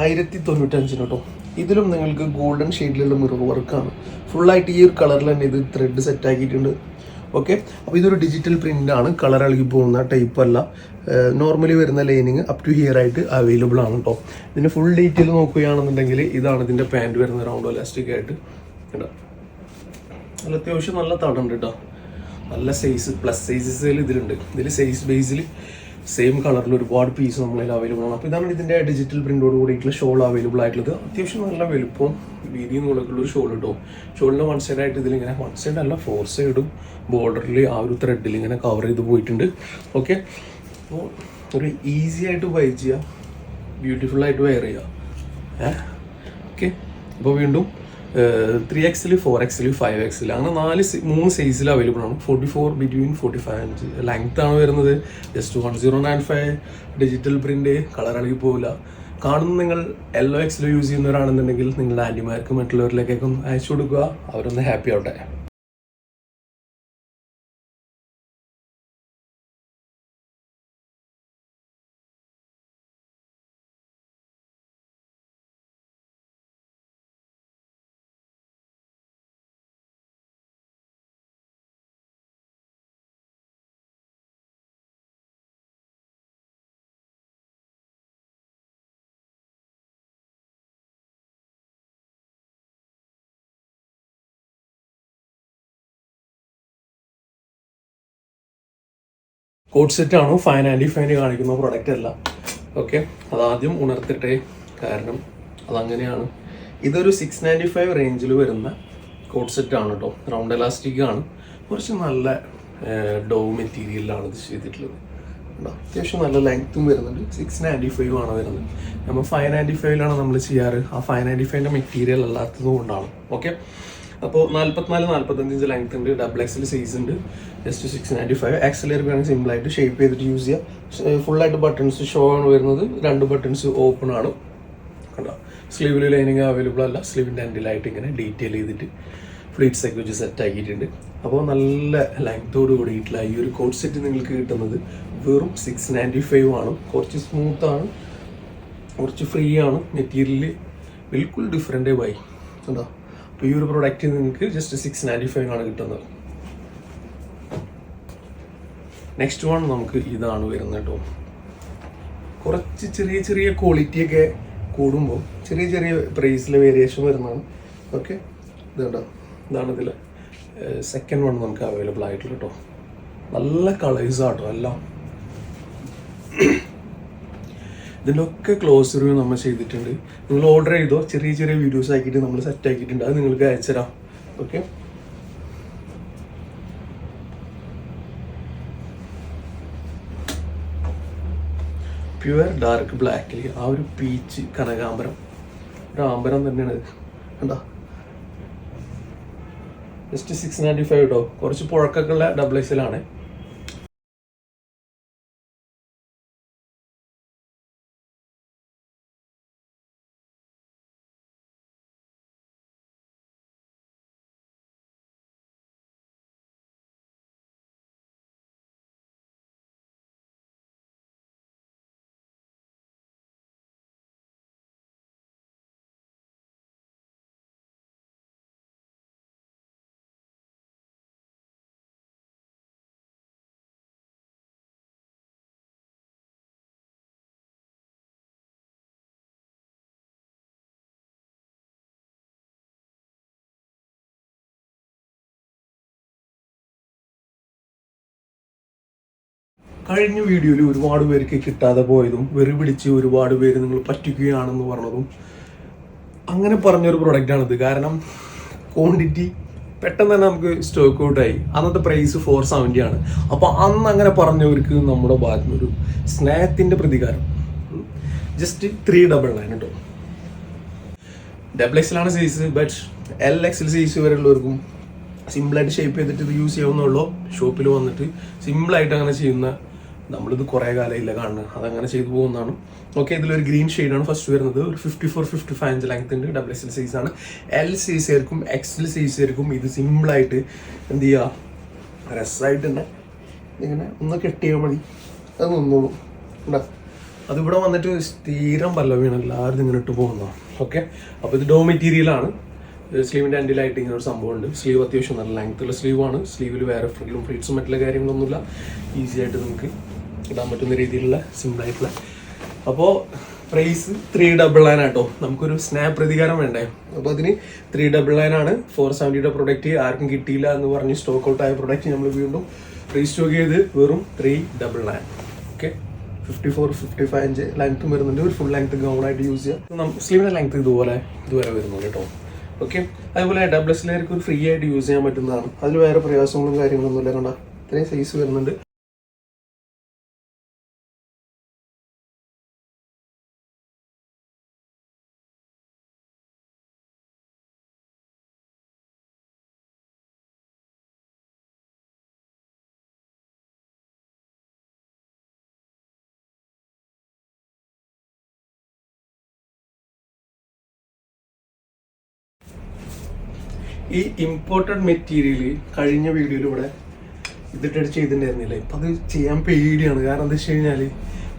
ആയിരത്തി തൊണ്ണൂറ്റഞ്ചിന് കേട്ടോ ഇതിലും നിങ്ങൾക്ക് ഗോൾഡൻ ഷെയ്ഡിലുള്ള മിറർ വർക്കാണ് ഫുള്ളായിട്ട് ഈ ഒരു കളറിൽ തന്നെ ഇത് ത്രെഡ് സെറ്റ് ആക്കിയിട്ടുണ്ട്. ഓക്കെ അപ്പോൾ ഇതൊരു ഡിജിറ്റൽ പ്രിന്റ് ആണ്. കളർ ഇളകി പോകുന്ന ടൈപ്പ് അല്ല. നോർമലി വരുന്ന ലൈനിങ് അപ് ടു ഹിയർ ആയിട്ട് അവൈലബിൾ ആണ് കേട്ടോ ഇതിന്റെ ഫുൾ ഡീറ്റെയിൽ നോക്കുകയാണെന്നുണ്ടെങ്കിൽ ഇതാണ് ഇതിന്റെ പാന്റ് വരുന്ന റൗണ്ട് ഇലാസ്റ്റിക് ആയിട്ട്. കേട്ടോ നല്ല അത്യാവശ്യം നല്ല തടുണ്ട് കേട്ടോ നല്ല സൈസ് പ്ലസ് സൈസസിൽ ഇതിലുണ്ട്. ഇതിൽ സൈസ് ബേസിൽ സെയിം കളറിൽ ഒരുപാട് പീസ് നമ്മളതിൽ അവൈലബിൾ ആണ്. അപ്പോൾ ഇതാണ് ഇതിന്റെ ഡിജിറ്റൽ പ്രിന്റോട് കൂടിയിട്ടുള്ള ഷോൾ അവൈലബിൾ ആയിട്ടുള്ളത്. അത്യാവശ്യം നല്ല വലുപ്പം വീതിയും ഉള്ള ഒരു ഷോൾ കിട്ടും ഷോളിന്റെ വൺ സൈഡ് ആയിട്ട് ഇതിലിങ്ങനെ വൺ സൈഡ് അല്ല ഫോർ സൈഡും ബോർഡറിൽ ആ ഒരു ത്രെഡിൽ ഇങ്ങനെ കവർ ചെയ്ത് പോയിട്ടുണ്ട്. ഓക്കെ അപ്പോൾ ഒരു ഈസി ആയിട്ട് ബൈ ചെയ്യുക ബ്യൂട്ടിഫുൾ ആയിട്ട് വെയർ ചെയ്യുക ഏഹ് ഓക്കെ അപ്പോൾ വീണ്ടും ത്രീ എക്സിൽ ഫോർ എക്സിൽ ഫൈവ് എക്സിൽ അങ്ങനെ നാല് മൂന്ന് സൈസിൽ അവൈലബിൾ ആണ്. Forty four between forty five inch length ആണ് വരുന്നത്. Just one zero nine five digital print colour ഇളകി പോകില്ല കാണുന്ന നിങ്ങൾ എല്ലോ എക്സിൽ യൂസ് ചെയ്യുന്നവരാണെന്നുണ്ടെങ്കിൽ നിങ്ങളുടെ ആന്റിമാർക്ക് മറ്റുള്ളവരിലേക്കൊക്കെ അയച്ചു കൊടുക്കുക. അവരൊന്ന് ഹാപ്പി ആവട്ടെ. കോഡ് സെറ്റ് ആണ്? ഫൈൻ ആന്റി ഫൈൻ കാണിക്കുന്ന പ്രൊഡക്റ്റ് അല്ല. ഓക്കെ അതാദ്യം ഉണർത്തിട്ടെ. കാരണം അതങ്ങനെയാണ്. ഇതൊരു സിക്സ് നയന്റി ഫൈവ് റേഞ്ചിൽ വരുന്ന കോട്ട് സെറ്റ് ആണ് കേട്ടോ റൗണ്ട് എലാസ്റ്റിക് ആണ്. കുറച്ച് നല്ല ഡോ മെറ്റീരിയലിലാണ് ഇത് ചെയ്തിട്ടുള്ളത്? അത്യാവശ്യം നല്ല ലെങ്ത്തും വരുന്നുണ്ട്. സിക്സ് നയന്റി ഫൈവ് ആണ് വരുന്നത്. നമ്മൾ ഫൈവ് നയന്റി ഫൈവിലാണ് നമ്മൾ ചെയ്യാറ്. ആ ഫൈവ് നയന്റി ഫൈവിന്റെ മെറ്റീരിയൽ അല്ലാത്തത് കൊണ്ടാണ്. ഓക്കെ അപ്പോൾ നാൽപ്പത്തിനാല് നാൽപ്പത്തഞ്ച് ഇഞ്ച് ലെങ്ത് ഉണ്ട് ഡബിൾ എക്സൽ സൈസ് ഉണ്ട്. ജസ്റ്റ് സിക്സ് നയന്റി ഫൈവ് എക്സലേർ വേണമെങ്കിൽ സിമ്പിളായിട്ട് ഷേപ്പ് ചെയ്തിട്ട് യൂസ് ചെയ്യാം. ഫുള്ളായിട്ട് ബട്ടൺസ് ഷോ ആണ് വരുന്നത്. രണ്ട് ബട്ടൺസ് ഓപ്പൺ ആണ്. കണ്ടോ? സ്ലീവിൽ ലൈനിങ് അവൈലബിൾ അല്ല. സ്ലീവിന്റെ എൻഡിലായിട്ട് ഇങ്ങനെ ഡീറ്റെയിൽ ചെയ്തിട്ട് ഫ്ലീറ്റ്സ് ഒക്കെ വെച്ച് സെറ്റ് ആക്കിയിട്ടുണ്ട്. അപ്പോൾ നല്ല ലെങ്തോട് കൂടിയിട്ടുള്ള ഈ ഒരു കോട്ട് സെറ്റ് നിങ്ങൾക്ക് കിട്ടുന്നത് വെറും സിക്സ് നയന്റി ഫൈവ് ആണ്. കുറച്ച് സ്മൂത്ത് ആണ്. കുറച്ച് ഫ്രീ ആണ്. മെറ്റീരിയൽ ബിൽക്കുൽ ഡിഫറെന്റ് വൈ കണ്ടോ? ഈ ഒരു പ്രൊഡക്റ്റ് നിങ്ങൾക്ക് ജസ്റ്റ് സിക്സ് നയന്റി ഫൈവ് ആണ് കിട്ടുന്നത്. നെക്സ്റ്റ് വൺ നമുക്ക് ഇതാണ് വരുന്നത് കേട്ടോ. കുറച്ച് ചെറിയ ചെറിയ ക്വാളിറ്റി ഒക്കെ കൂടുമ്പോൾ ചെറിയ ചെറിയ പ്രൈസിൽ വേരിയേഷൻ വരുന്നതാണ്. ഓക്കെ ഇത് കേട്ടോ ഇതാണ് ഇതിൽ സെക്കൻഡ് വൺ നമുക്ക് അവൈലബിൾ ആയിട്ടുള്ള കേട്ടോ. നല്ല കളേഴ്സ് ആട്ടോ എല്ലാം. ഇതിന്റെ ഒക്കെ ക്ലോസ് റിവ്യൂ നമ്മൾ ചെയ്തിട്ടുണ്ട്. നിങ്ങൾ ഓർഡർ ചെയ്തോ? ചെറിയ ചെറിയ വീഡിയോസ് ആക്കിയിട്ട് നമ്മൾ സെറ്റ് ആക്കിയിട്ടുണ്ട്. അത് നിങ്ങൾക്ക് അയച്ചുതരാം. ഓക്കെ പ്യുവർ ഡാർക്ക് ബ്ലാക്കിൽ ആ ഒരു പീച്ച് കനകാംബരം ഒരു ആംബരം തന്നെയാണ് കണ്ടോ? ജസ്റ്റ് സിക്സ് നയന്റി ഫൈവ് കേട്ടോ കുറച്ച് പുഴക്കൊക്കെ ഉള്ള ഡബിൾ എക്സിലാണ് കഴിഞ്ഞ വീഡിയോയിൽ ഒരുപാട് പേർക്ക് കിട്ടാതെ പോയതും വെറി പിടിച്ച് ഒരുപാട് പേര് നിങ്ങൾ പറ്റിക്കുകയാണെന്ന് പറഞ്ഞതും അങ്ങനെ പറഞ്ഞൊരു പ്രൊഡക്റ്റാണിത് കാരണം ക്വാണ്ടിറ്റി പെട്ടെന്ന് തന്നെ നമുക്ക് സ്റ്റോക്ക് ഔട്ടായി അന്നത്തെ പ്രൈസ് ഫോർ സെവന്റി ആണ്. അപ്പോൾ അന്ന് അങ്ങനെ പറഞ്ഞവർക്ക് നമ്മുടെ ഭാഗത്തു നിന്നൊരു സ്നേഹത്തിന്റെ പ്രതികാരം. ജസ്റ്റ് ത്രീ ഡബിൾ നയൻ കേട്ടോ ഡബിൾ എക്സിലാണ് സൈസ് ബട്ട് എൽ എക്സിൽ സൈസ് വരെയുള്ളവർക്കും സിമ്പിളായിട്ട് ഷേപ്പ് ചെയ്തിട്ട് ഇത് യൂസ് ചെയ്യാവുന്നുള്ളൂ ഷോപ്പിൽ വന്നിട്ട് സിമ്പിളായിട്ട് അങ്ങനെ ചെയ്യുന്ന നമ്മളിത് കുറേ കാലമില്ല കാണുന്നത്. അതങ്ങനെ ചെയ്തു പോകുന്നതാണ്. ഓക്കെ ഇതിലൊരു ഗ്രീൻ ഷെയ്ഡാണ് ഫസ്റ്റ് വരുന്നത്. ഒരു fifty four fifty five inch length ഉണ്ട് ഡബിൾ എൽ സൈസ് ആണ് എൽ സൈസുകാർക്കും സൈസ് സൈസുകാർക്കും ഇത് സിമ്പിളായിട്ട് എന്ത് ചെയ്യുക രസമായിട്ട് തന്നെ ഇങ്ങനെ ഒന്ന് കെട്ടിയാൽ മതി. അത് നിന്നോളൂ. ഉണ്ടാ അതിവിടെ വന്നിട്ട് സ്ഥിരം പല്ലവിയാണ്. എല്ലാവരും ഇങ്ങനെ ഇട്ട് പോകുന്നതാണ് ഓക്കെ അപ്പോൾ ഇത് ഡോ മെറ്റീരിയലാണ് സ്ലീവിന്റെ എൻഡിലായിട്ട് ഇങ്ങനെ ഒരു സംഭവമുണ്ട്. സ്ലീവ് അത്യാവശ്യം നല്ല ലെങ്ത്തുള്ള സ്ലീവാണ് സ്ലീവിൽ വേറെ ഫ്രില്ലും ഫ്രീറ്റ്സും മറ്റുള്ള കാര്യങ്ങളൊന്നുമില്ല. ഈസി ആയിട്ട് നമുക്ക് ഇടാൻ പറ്റുന്ന രീതിയിലുള്ള സിമ്പിൾ ആയിട്ടുള്ള. അപ്പോൾ പ്രൈസ് ത്രീ ഡബിൾ നയൻ ആട്ടോ. നമുക്കൊരു സ്നാപ്പ് പ്രതികാരം വേണ്ടേ? അപ്പോൾ അതിന് ത്രീ ഡബിൾ നയൻ ആണ്. ഫോർ സെവന്റിയുടെ പ്രൊഡക്റ്റ് ആർക്കും കിട്ടിയില്ല എന്ന് പറഞ്ഞ് സ്റ്റോക്ക് ഔട്ട് ആയ പ്രൊഡക്റ്റ് നമ്മൾ വീണ്ടും റീസ്റ്റോക്ക് ചെയ്ത് വെറും three double nine okay fifty four fifty five inch ലെങ്ത്തും വരുന്നുണ്ട്. ഒരു ഫുൾ ലെങ്ത് ഗൗൺ ആയിട്ട് യൂസ് ചെയ്യാം സ്ലീവിന്റെ ലെങ്ത് ഇതുപോലെ ഇതുവരെ വരുന്നുണ്ട് കേട്ടോ. ഓക്കെ അതുപോലെ ഡബിൾ എക്സിലേക്ക് ഒരു ഫ്രീ ആയിട്ട് യൂസ് ചെയ്യാൻ പറ്റുന്നതാണ്. അതിൽ വേറെ പ്രയാസങ്ങളും കാര്യങ്ങളൊന്നും ഇല്ല കണ്ട. ഇത്രയും സൈസ് വരുന്നുണ്ട്. ഈ ഇമ്പോർട്ടഡ് മെറ്റീരിയൽ കഴിഞ്ഞ വീഡിയോയിൽ ഇവിടെ ഇതിട്ട് ചെയ്തിട്ടുണ്ടായിരുന്നില്ല. ഇപ്പം അത് ചെയ്യാൻ പേടിയാണ്. കാരണം എന്താ വെച്ച് കഴിഞ്ഞാൽ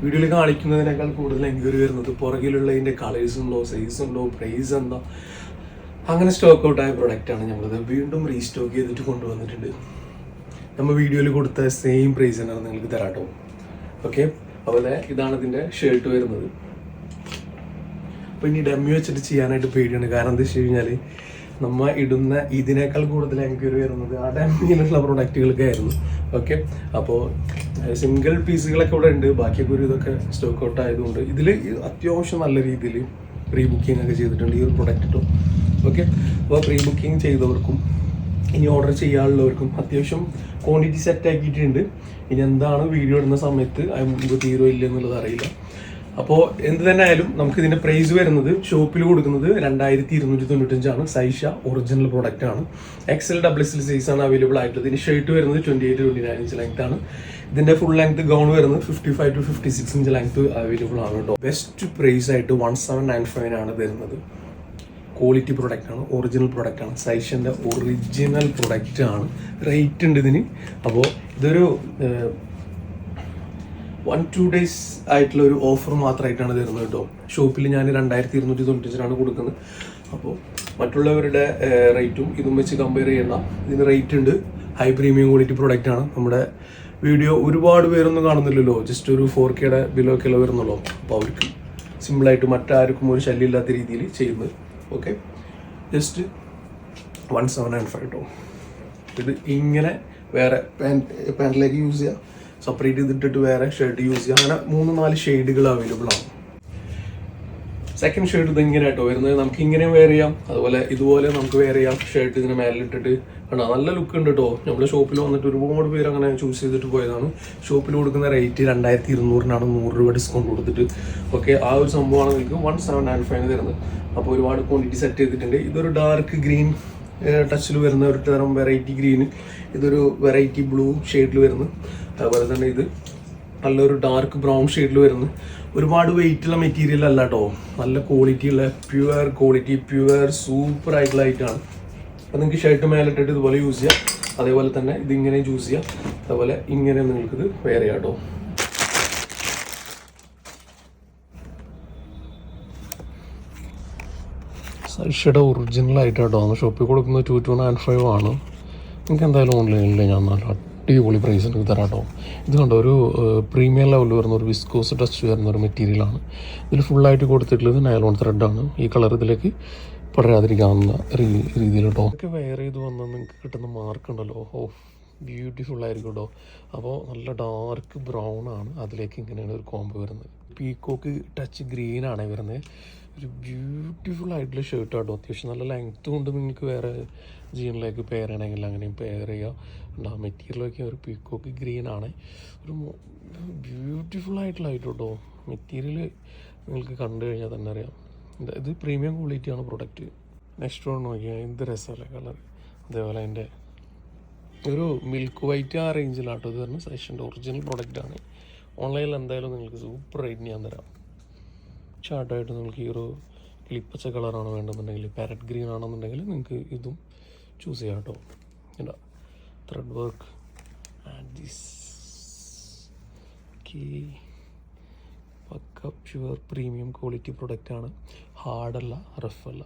വീഡിയോയിൽ കാണിക്കുന്നതിനേക്കാൾ കൂടുതൽ എൻക്വയറി വരുന്നത് പുറകിലുള്ള ഇതിന്റെ കളേഴ്സ് ഉണ്ടോ സൈസ് ഉണ്ടോ പ്രൈസ് ഉണ്ടോ അങ്ങനെ സ്റ്റോക്ക് ഔട്ടായ പ്രൊഡക്റ്റാണ് ഞങ്ങളത് വീണ്ടും റീസ്റ്റോക്ക് ചെയ്തിട്ട് കൊണ്ടുവന്നിട്ടുണ്ട്. നമ്മൾ വീഡിയോയിൽ കൊടുത്ത സെയിം പ്രൈസ് തന്നെയാണ് നിങ്ങൾക്ക് തരാട്ടോ. ഓക്കെ അപ്പോൾ ഇതാണ് ഇതിന്റെ ഷർട്ട് വരുന്നത്. അപ്പോൾ ഇനി ഡമ്മി വെച്ചിട്ട് ചെയ്യാനായിട്ട് പേടിയാണ്. കാരണം എന്താ വെച്ച് കഴിഞ്ഞാൽ നമ്മ ഇടുന്ന ഇതിനേക്കാൾ കൂടുതൽ എൻക്വയറി വരുന്നത് ആ ഡമ്മിയിലുള്ള പ്രൊഡക്റ്റുകൾക്കായിരുന്നു ഓക്കെ അപ്പോൾ സിംഗിൾ പീസുകളൊക്കെ ഇവിടെ ഉണ്ട്. ബാക്കിയൊക്കെ ഒരു ഇതൊക്കെ സ്റ്റോക്ക് ഔട്ട് ആയതുകൊണ്ട് ഇതിൽ അത്യാവശ്യം നല്ല രീതിയിൽ പ്രീ ബുക്കിംഗ് ഒക്കെ ചെയ്തിട്ടുണ്ട് ഈ ഒരു പ്രൊഡക്റ്റ് ഓക്കെ അപ്പോൾ പ്രീ ബുക്കിംഗ് ചെയ്തവർക്കും ഇനി ഓർഡർ ചെയ്യാനുള്ളവർക്കും അത്യാവശ്യം ക്വാണ്ടിറ്റി സെറ്റ് ആക്കിയിട്ടുണ്ട്. ഇനി എന്താണ് വീഡിയോ ഇടുന്ന സമയത്ത് മുമ്പ് തീരോ ഇല്ല എന്നുള്ളത് അറിയില്ല. അപ്പോൾ എന്ത് തന്നെ ആയാലും നമുക്ക് ഇതിന്റെ പ്രൈസ് വരുന്നത് ഷോപ്പിൽ കൊടുക്കുന്നത് രണ്ടായിരത്തി ഇരുന്നൂറ്റി തൊണ്ണൂറ്റഞ്ചാണ് സൈഷ ഒറിജിനൽ പ്രോഡക്റ്റ് ആണ് എക്സൽ ഡബിൾ എക്സൽ സൈസ് ആണ് അവൈലബിൾ ആയിട്ടുള്ളത്. ഇതിന് ഷർട്ട് വരുന്നത് twenty eight twenty nine inch length ആണ്. ഇതിന്റെ ഫുൾ ലെങ്ത് ഗൗൺ വരുന്നത് fifty five to fifty six inch length available ആണ് കേട്ടോ. ബെസ്റ്റ് പ്രൈസ് ആയിട്ട് വൺ സെവൻ നയൻ ഫൈവ് ആണ് തരുന്നത് ക്വാളിറ്റി പ്രൊഡക്റ്റ് ആണ് ഒറിജിനൽ പ്രൊഡക്റ്റ് ആണ്. സൈഷന്റെ ഒറിജിനൽ പ്രൊഡക്റ്റ് ആണ്. റേറ്റ് ഉണ്ട് ഇതിന്. അപ്പോൾ ഇതൊരു വൺ ടു ഡേയ്സ് ആയിട്ടുള്ള ഒരു ഓഫർ മാത്രമായിട്ടാണ് തരുന്നത് കേട്ടോ. ഷോപ്പിൽ ഞാൻ രണ്ടായിരത്തി ഇരുന്നൂറ്റി തൊണ്ണൂറ്റഞ്ചിനാണ് കൊടുക്കുന്നത് അപ്പോൾ മറ്റുള്ളവരുടെ റേറ്റും ഇതും വെച്ച് കമ്പയർ ചെയ്യുന്ന ഇതിന് റേറ്റ് ഉണ്ട്. ഹൈ പ്രീമിയം ക്വാളിറ്റി പ്രൊഡക്റ്റ് ആണ്. നമ്മുടെ വീഡിയോ ഒരുപാട് പേരൊന്നും കാണുന്നില്ലല്ലോ. ജസ്റ്റ് ഒരു ഫോർ കെയുടെ ബിലോ കിലോ വരുന്നുള്ളൂ. അപ്പോൾ അവർക്ക് സിമ്പിളായിട്ട് മറ്റാർക്കും ഒരു ശല്യമില്ലാത്ത രീതിയിൽ ചെയ്യുന്നത്. Okay just one seven and five കേട്ടോ ഇത് ഇങ്ങനെ വേറെ പാൻ പാന്റിലേക്ക് യൂസ് ചെയ്യാം. സെപ്പറേറ്റ് ചെയ്തിട്ടിട്ട് വേറെ ഷെയ്ഡ് യൂസ് ചെയ്യാം. അങ്ങനെ മൂന്ന് നാല് ഷെയ്ഡുകൾ അവൈലബിൾ ആണ്. സെക്കൻഡ് ഷർട്ട് ഇത് ഇങ്ങനെ കേട്ടോ വരുന്നത്. നമുക്ക് ഇങ്ങനെ വെയർ ചെയ്യാം. അതുപോലെ ഇതുപോലെ നമുക്ക് വെയർ ചെയ്യാം. ഷർട്ട് ഇതിന് മേലിട്ടിട്ട്. കണ്ടോ? നല്ല ലുക്ക് ഉണ്ട് കേട്ടോ നമ്മുടെ ഷോപ്പിൽ വന്നിട്ട് ഒരുപാട് പേര് അങ്ങനെ ചൂസ് ചെയ്തിട്ട് പോയതാണ്. ഷോപ്പിൽ കൊടുക്കുന്ന റേറ്റ് രണ്ടായിരത്തി ഇരുന്നൂറിനാണ് നൂറ് രൂപ ഡിസ്കൗണ്ട് കൊടുത്തിട്ട്. ഓക്കെ ആ ഒരു സംഭവമാണ് നിങ്ങൾക്ക് വൺ സെവൻ നയൻ ഫൈവ് തരുന്നത്. അപ്പോൾ ഒരുപാട് ക്വാണ്ടിറ്റി സെറ്റ് ചെയ്തിട്ടുണ്ട്. ഇതൊരു ഡാർക്ക് ഗ്രീൻ ടച്ചിൽ വരുന്ന ഒരു തരം വെറൈറ്റി ഗ്രീന് ഇതൊരു വെറൈറ്റി ബ്ലൂ ഷെയ്ഡിൽ വരുന്നു. അതുപോലെ തന്നെ ഇത് നല്ലൊരു ഡാർക്ക് ബ്രൗൺ ഷെയ്ഡിൽ വരുന്നു. ഒരുപാട് വെയിറ്റുള്ള മെറ്റീരിയൽ അല്ല കേട്ടോ നല്ല ക്വാളിറ്റിയുള്ള പ്യുവർ ക്വാളിറ്റി പ്യുവർ സൂപ്പർ ആയിട്ടുള്ള ഐറ്റമാണ് അപ്പോൾ നിങ്ങൾക്ക് ഷർട്ട് മേലിട്ടിട്ട് ഇതുപോലെ യൂസ് ചെയ്യാം. അതേപോലെ തന്നെ ഇതിങ്ങനെ യൂസ് ചെയ്യാം. അതുപോലെ ഇങ്ങനെ നിങ്ങൾക്കിത് വെയർ ചെയ്യാം സൈഷയുടെ ഒറിജിനൽ ആയിട്ടാട്ടോ ഷോപ്പിൽ കൊടുക്കുന്നത് ടു ടു നയൻ ഫൈവ് ആണ്. നിങ്ങൾക്ക് എന്തായാലും ഓൺലൈനിൽ ഞാൻ നല്ല അടിപൊളി പ്രൈസ് എനിക്ക് തരാം കേട്ടോ. ഇത് കണ്ടോ ഒരു പ്രീമിയം ലെവലിൽ വരുന്ന ഒരു വിസ്കോസ് ടച്ച് വരുന്ന ഒരു മെറ്റീരിയലാണ് ഇതിൽ ഫുള്ളായിട്ട് കൊടുത്തിട്ടുള്ളത് നയലോൺ ത്രെഡാണ് ഈ കളർ ഇതിലേക്ക് പടരാതിരിക്കാവുന്ന രീതിയിൽ കേട്ടോ. ഒക്കെ വെയർ ചെയ്ത് വന്നാൽ നിങ്ങൾക്ക് കിട്ടുന്ന മാർക്ക് ഉണ്ടല്ലോ. ഓ ബ്യൂട്ടിഫുൾ ആയിരിക്കും കേട്ടോ അപ്പോൾ നല്ല ഡാർക്ക് ബ്രൗൺ ആണ്. അതിലേക്ക് ഇങ്ങനെയാണ് ഒരു കോംബോ വരുന്നത്. പീക്കോക്ക് ടച്ച് ഗ്രീൻ ആണ് വരുന്നത്. ഒരു ബ്യൂട്ടിഫുൾ ആയിട്ടുള്ള ഷർട്ട് ആട്ടോ. അത്യാവശ്യം നല്ല ലെങ്ത്തും കൊണ്ട് നിങ്ങൾക്ക് വേറെ ജീനിലേക്ക് പെയർ ചെയ്യണമെങ്കിൽ അങ്ങനെയും പെയർ ചെയ്യാം. ആ മെറ്റീരിയലൊക്കെ ഒരു പീക്കോക്ക് ഗ്രീൻ ആണ്. ഒരു ബ്യൂട്ടിഫുൾ ആയിട്ടുള്ള ആയിട്ട് കേട്ടോ മെറ്റീരിയൽ നിങ്ങൾക്ക് കണ്ടു കഴിഞ്ഞാൽ തന്നെ അറിയാം. ഇത് പ്രീമിയം ക്വാളിറ്റിയാണ് പ്രൊഡക്റ്റ് നെക്സ്റ്റ് വൺ നോക്കിയാൽ എന്ത് രസമല്ലേ കളർ അതേപോലെ അതിന്റെ ഒരു മിൽക്ക് വൈറ്റ് ആ റേഞ്ചിലാണ് റേഞ്ചിലാട്ടോ ഇത് തന്നെ സെഷന്റെ ഒറിജിനൽ പ്രൊഡക്റ്റാണ് ഓൺലൈനിൽ എന്തായാലും നിങ്ങൾക്ക് സൂപ്പർ റേറ്റ് ഞാൻ തരാം. ഷാർട്ടായിട്ട് നിങ്ങൾക്ക് ഈ ഒരു കിളിപ്പച്ച കളറാണ് വേണ്ടെന്നുണ്ടെങ്കിൽ പാരറ്റ് ഗ്രീൻ ആണെന്നുണ്ടെങ്കിൽ നിങ്ങൾക്ക് ഇതും ചൂസ് ചെയ്യാം കേട്ടോ എന്താ ത്രെഡ് വർക്ക് ആൻഡ് ദിസ് പക്ക പ്യുവർ പ്രീമിയം ക്വാളിറ്റി പ്രൊഡക്റ്റാണ് ഹാർഡല്ല റഫല്ല